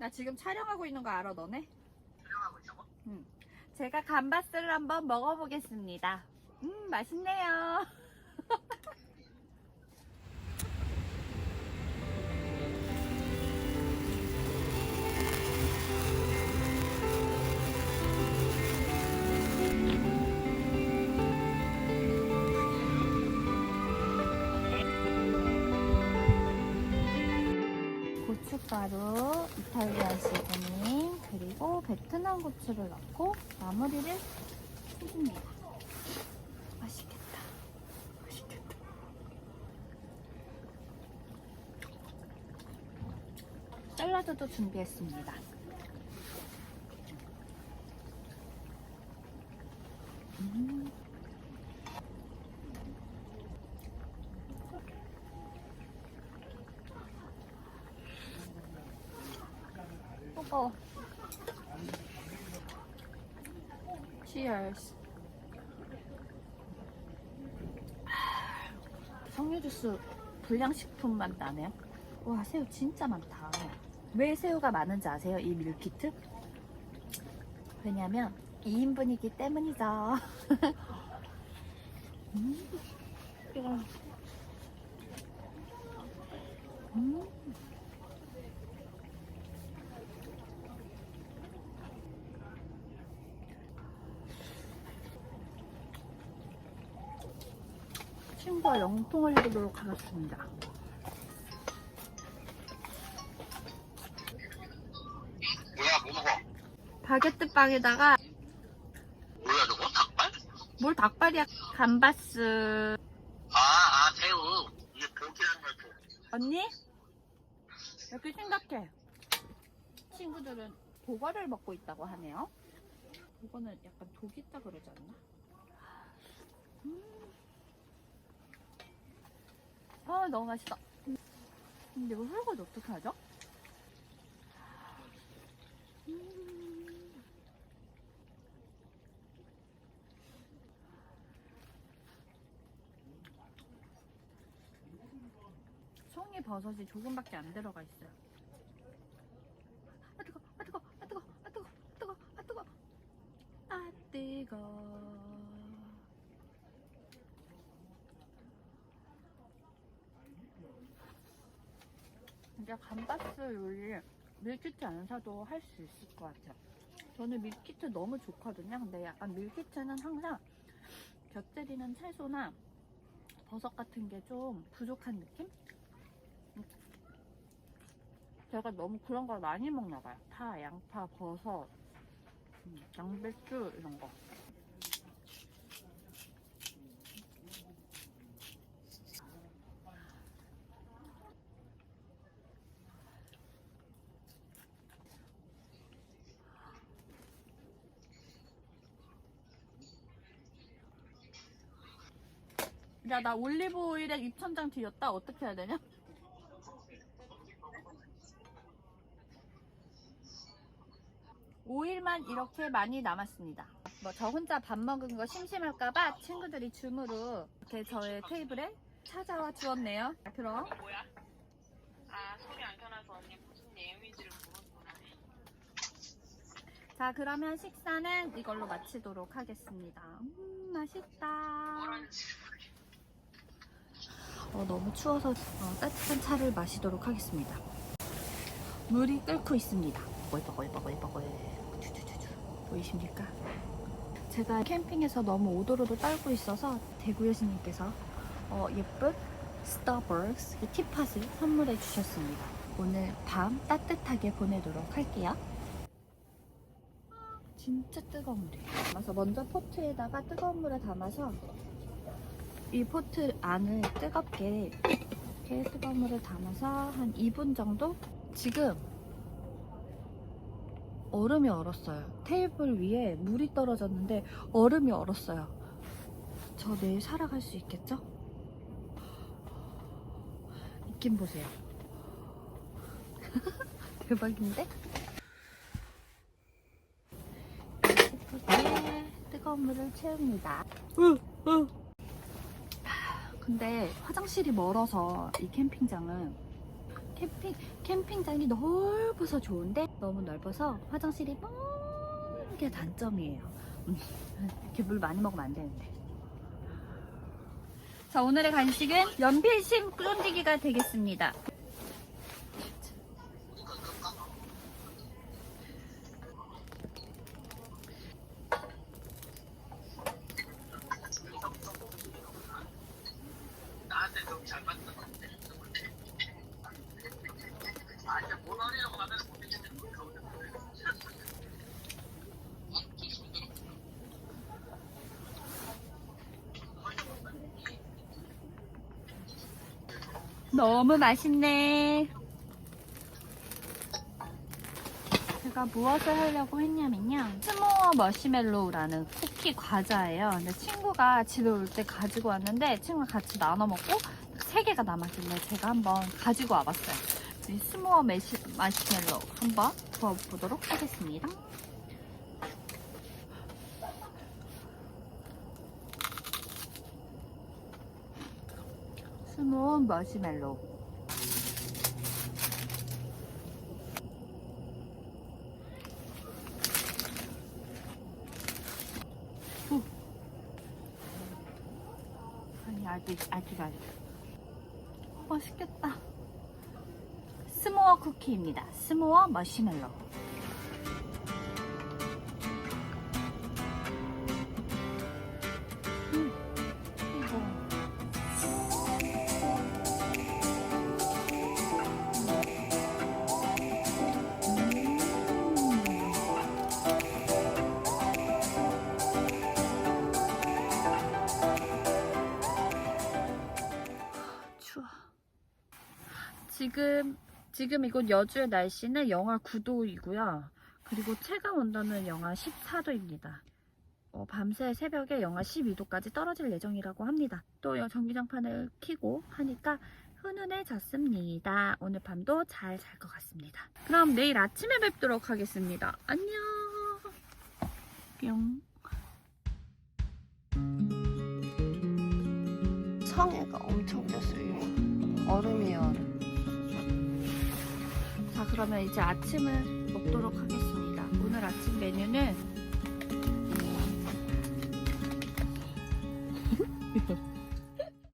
나 지금 촬영하고 있는 거 알아, 너네? 촬영하고 있다고? 제가 감바스를 한번 먹어보겠습니다. 음, 맛있네요. 고춧가루, 이탈리안 시즈닝, 그리고 베트남 고추를 넣고 마무리를 해줍니다. 맛있겠다. 맛있겠다. 샐러드도 준비했습니다. 뜨거워. Cheers. 석류 주스 불량식품 맛 나네요. 와 새우 진짜 많다. 왜 새우가 많은지 아세요? 이 밀키트? 왜냐면 2인분이기 때문이죠. 음. 음. 친구와 영통을 해보도록 하겠습니다. 뭐야 뭐 먹어? 바게트 빵에다가 뭐야 저거? 닭발? 뭘 닭발이야? 감바스. 아 아 새우 이게 고기라는 걸 보. 언니? 이렇게 생각해. 친구들은 보거를 먹고 있다고 하네요. 보거는 약간 독 있다 그러지 않나? 음. 아 너무 맛있다. 근데 이거 설거지 어떻게 하죠? 음. 송이 버섯이 조금밖에 안 들어가 있어요. 아 뜨거, 아 뜨거, 아 뜨거, 아 뜨거, 아 뜨거, 아 뜨거, 아 뜨거. 이제 감바스 요리 밀키트 안 사도 할 수 있을 것 같아요. 저는 밀키트 너무 좋거든요. 근데 약간 밀키트는 항상 곁들이는 채소나 버섯 같은 게 좀 부족한 느낌? 제가 너무 그런 걸 많이 먹나 봐요. 파, 양파, 버섯, 음, 양배추 이런 거. 야, 나 올리브 오일에 입천장 뒤였다. 어떻게 해야 되냐? 오일만 이렇게 많이 남았습니다. 뭐 저 혼자 밥 먹은 거 심심할까봐 친구들이 줌으로 이렇게 저의 테이블에 찾아와 주었네요. 그럼 뭐야? 아 소리 안 켜놔서 언니 무슨 내용인지를 모르는구나. 자 그러면 식사는 이걸로 마치도록 하겠습니다. 음 맛있다. 뭐라는지 어, 너무 추워서 어, 따뜻한 차를 마시도록 하겠습니다. 물이 끓고 있습니다. 뻘뻘뻘뻘뻘뻘 쭈쭈쭈쭈 보이십니까? 제가 캠핑에서 너무 오도로도 떨고 있어서 대구 여 신님께서 어, 예쁜 스타벅스 이 티팟을 선물해 주셨습니다. 오늘 밤 따뜻하게 보내도록 할게요. 진짜 뜨거운 물이에요. 그래서 먼저 포트에다가 뜨거운 물을 담아서 이 포트 안을 뜨겁게 이렇게 뜨거운 물을 담아서 한 2분 정도 지금 얼음이 얼었어요. 테이블 위에 물이 떨어졌는데 얼음이 얼었어요. 저 내일 살아갈 수 있겠죠? 느낌 보세요. 대박인데? 뜨거운 물을 채웁니다. 근데 화장실이 멀어서 이 캠핑장은 캠핑 캠핑장이 넓어서 좋은데 너무 넓어서 화장실이 먼게 단점이에요. 음, 이렇게 물 많이 먹으면 안 되는데. 자 오늘의 간식은 연필심 쫀디기가 되겠습니다. 나한테 좀 잘 맞는 것 같아. 아, 이제 모나리라고 하면 모르겠는데. 너무 맛있네. 제가 무엇을 하려고 했냐면요. 스모어 머시멜로우라는 쿠키 과자예요. 근데 친구가 집에 올 때 가지고 왔는데 친구가 같이 나눠 먹고 세 개가 남았길래 제가 한번 가지고 와봤어요. 이 스모어 메시, 마시멜로우 한번 구워보도록 하겠습니다. 머시멜로우. 후. 아니 아직 아직 아직 맛있겠다 스모어 쿠키입니다 스모어 머시멜로 지금 지금 이곳 여주의 날씨는 영하 9도이고요. 그리고 체감 온도는 영하 14도입니다. 어, 밤새 새벽에 영하 12도까지 떨어질 예정이라고 합니다. 또 여- 전기장판을 켜고 하니까 훈훈해졌습니다. 오늘 밤도 잘 잘 것 같습니다. 그럼 내일 아침에 뵙도록 하겠습니다. 안녕. 뿅. 성애가 엄청 됐어요. 얼음이에요, 얼음. 자 그러면 이제 아침을 먹도록 하겠습니다. 오늘 아침 메뉴는